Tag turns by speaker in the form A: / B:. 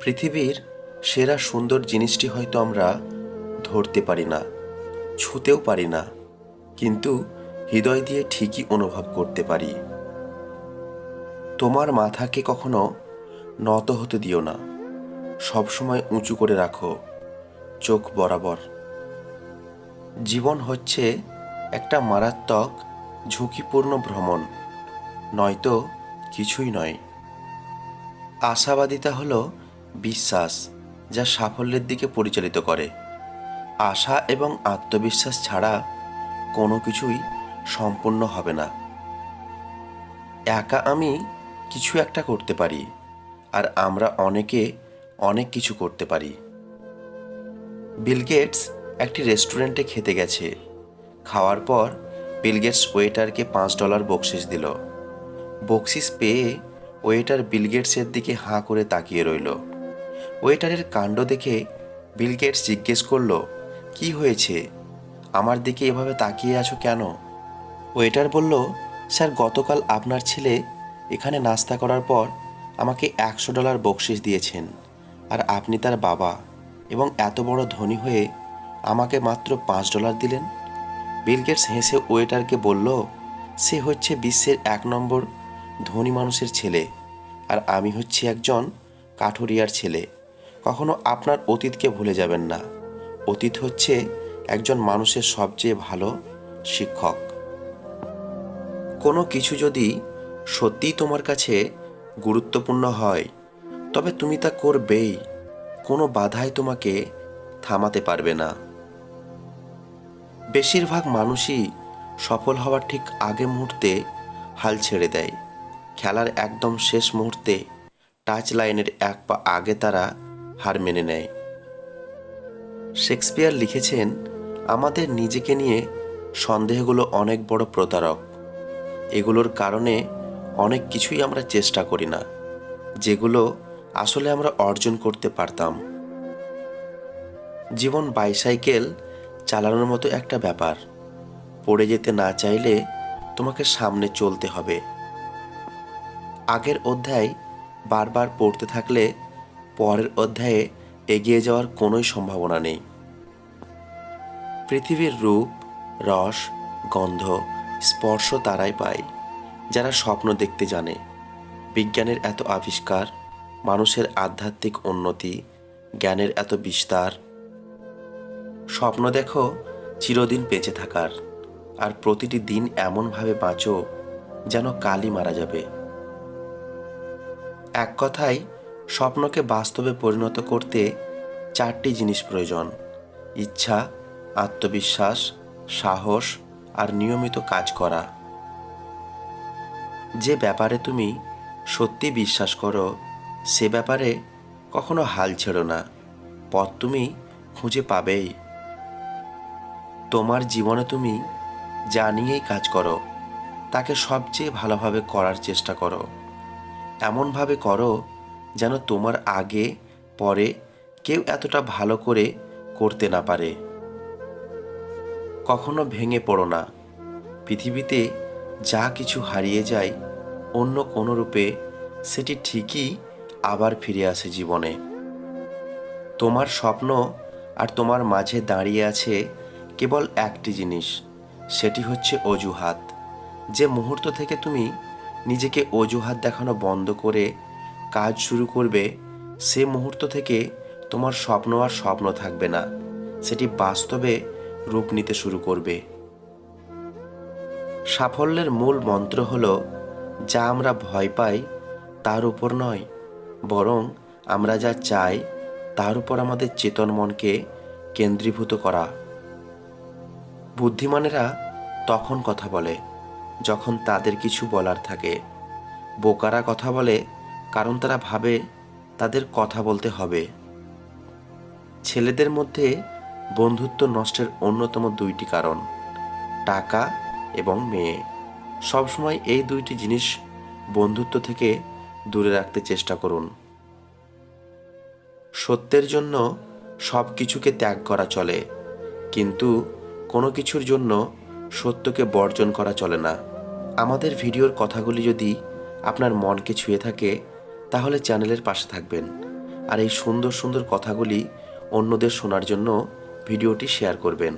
A: পৃথিবীর সেরা সুন্দর জিনিসটি হয়তো আমরা ধরতে পারি না, ছুঁতেও পারি না, কিন্তু হৃদয় দিয়ে ঠিকই অনুভব করতে পারি। তোমার মাথাকে কখনো নত হতে দিও না, সবসময় উঁচু করে রাখো, চোখ বরাবর। জীবন হচ্ছে একটা মারাত্মক ঝুঁকিপূর্ণ ভ্রমণ, নয়তো কিছুই নয়। আশাবাদিতা হলো বিশ্বাস, যা সাফল্যের দিকে পরিচালিত করে। আশা এবং আত্মবিশ্বাস ছাড়া কোনো কিছুই সম্পূর্ণ হবে না। একা আমি কিছু একটা করতে পারি, আর আমরা অনেকে অনেক কিছু করতে পারি। বিল গেটস একটি রেস্টুরেন্টে খেতে গেছে। খাওয়ার পর বিল গেটস ওয়েটারকে পাঁচ ডলার বকশিস দিল। বকশিস পেয়ে ওয়েটার বিল গেটসের দিকে হাঁ করে তাকিয়ে রইল। ওয়েটারের কাণ্ড দেখে বিল গেটস জিজ্ঞেস করল, কি হয়েছে? আমার দিকে এভাবে তাকিয়ে আছো কেন? ওয়েটার বলল, স্যার, গতকাল আপনার ছেলে এখানে নাস্তা করার পর আমাকে একশো ডলার বকশিস দিয়েছেন, আর আপনি তার বাবা এবং এত বড় ধনী হয়ে আমাকে মাত্র পাঁচ ডলার দিলেন। বিল গেটস হেসে ওয়েটারকে বলল, সে হচ্ছে বিশ্বের এক নম্বর ধনী মানুষের ছেলে, আর আমি হচ্ছি একজন কাঠুরিয়ার ছেলে। কখনো আপনার অতীতকে ভুলে যাবেন না। অতীত হচ্ছে একজন মানুষের সবচেয়ে ভালো শিক্ষক। কোনো কিছু যদি সত্যিই তোমার কাছে গুরুত্বপূর্ণ হয়, তবে তুমি তা করবেই। কোনো বাধাই তোমাকে থামাতে পারবে না। বেশিরভাগ মানুষই সফল হওয়ার ঠিক আগে মুহূর্তে হাল ছেড়ে দেয়। খেলার একদম শেষ মুহূর্তে টাচ লাইনের এক পা আগে তারা হার মেনে নেয়। শেক্সপিয়ার লিখেছেন, আমাদের নিজেকে নিয়ে সন্দেহগুলো অনেক বড় প্রতারক। এগুলোর কারণে অনেক কিছুই আমরা চেষ্টা করি না, যেগুলো আসলে আমরা অর্জন করতে পারতাম। জীবন বাইসাইকেল চালানোর মতো একটা ব্যাপার। পড়ে যেতে না চাইলে তোমাকে সামনে চলতে হবে। আগের অধ্যায় বারবার পড়তে থাকলে পরের অধ্যায়ে এগিয়ে যাওয়ার কোনোই সম্ভাবনা নেই। পৃথিবীর রূপ, রস, গন্ধ, স্পর্শ তারাই পায় যারা স্বপ্ন দেখতে জানে। বিজ্ঞানের এত আবিষ্কার, মানুষের আধ্যাত্মিক উন্নতি, জ্ঞানের এত বিস্তার। স্বপ্ন দেখো চিরদিন বেঁচে থাকার, আর প্রতিটি দিন এমনভাবে বাঁচো যেন কালই মারা যাবে। এক কথায় স্বপ্নকে বাস্তবে পরিণত করতে চারটি জিনিস প্রয়োজন। ইচ্ছা, আত্মবিশ্বাস, সাহস আর নিয়মিত কাজ করা। যে ব্যাপারে তুমি সত্যি বিশ্বাস করো, সে ব্যাপারে কখনো হাল ছেড়ো না। পথ তুমি খুঁজে পাবেই। তোমার জীবনে তুমি যা নিয়েই কাজ করো, তাকে সবচেয়ে ভালোভাবে করার চেষ্টা করো। এমনভাবে করো যেন তোমার আগে, পরে কেউ এতটা ভালো করে করতে না পারে। কখনো ভেঙে পড়ো না। পৃথিবীতে যা কিছু হারিয়ে যায়, অন্য কোনো রূপে সেটি ঠিকই আবার ফিরে আসে জীবনে। তোমার স্বপ্ন আর তোমার মাঝে দাঁড়িয়ে আছে কেবল একটি জিনিস, সেটি হচ্ছে অজুহাত। যে মুহূর্ত থেকে তুমি নিজেকে অজুহাত দেখানো বন্ধ করে কাজ শুরু করবে, সে মুহূর্ত থেকে তোমার স্বপ্ন আর স্বপ্ন থাকবে না। সেটি বাস্তবে রূপ নিতে শুরু করবে। সাফল্যের মূল মন্ত্র হল, যা আমরা ভয় পাই, তার উপর নয়, বরং আমরা যা চাই, তার উপর আমাদের চেতন মনকে কেন্দ্রীভূত করা। বুদ্ধিমানেরা তখন কথা বলে, যখন তাদের কিছু বলার থাকে। বোকারা কথা বলে কারণ তারা ভাবে তাদের কথা বলতে হবে। ছেলেদের মধ্যে বন্ধুত্ব নষ্টের অন্যতম দুইটি কারণ, টাকা এবং মেয়ে। সবসময় এই দুইটি জিনিস বন্ধুত্ব থেকে দূরে রাখতে চেষ্টা করুন। সত্যের জন্য সব কিছুকে ত্যাগ করা চলে, কিন্তু কোনো কিছুর জন্য সত্যকে বর্জন করা চলে না। আমাদের ভিডিওর কথাগুলি যদি আপনার মনকে ছুঁয়ে থাকে তাহলে চ্যানেলের পাশে থাকবেন। আর এই সুন্দর সুন্দর কথাগুলি অন্যদের শোনার জন্য ভিডিওটি শেয়ার করবেন।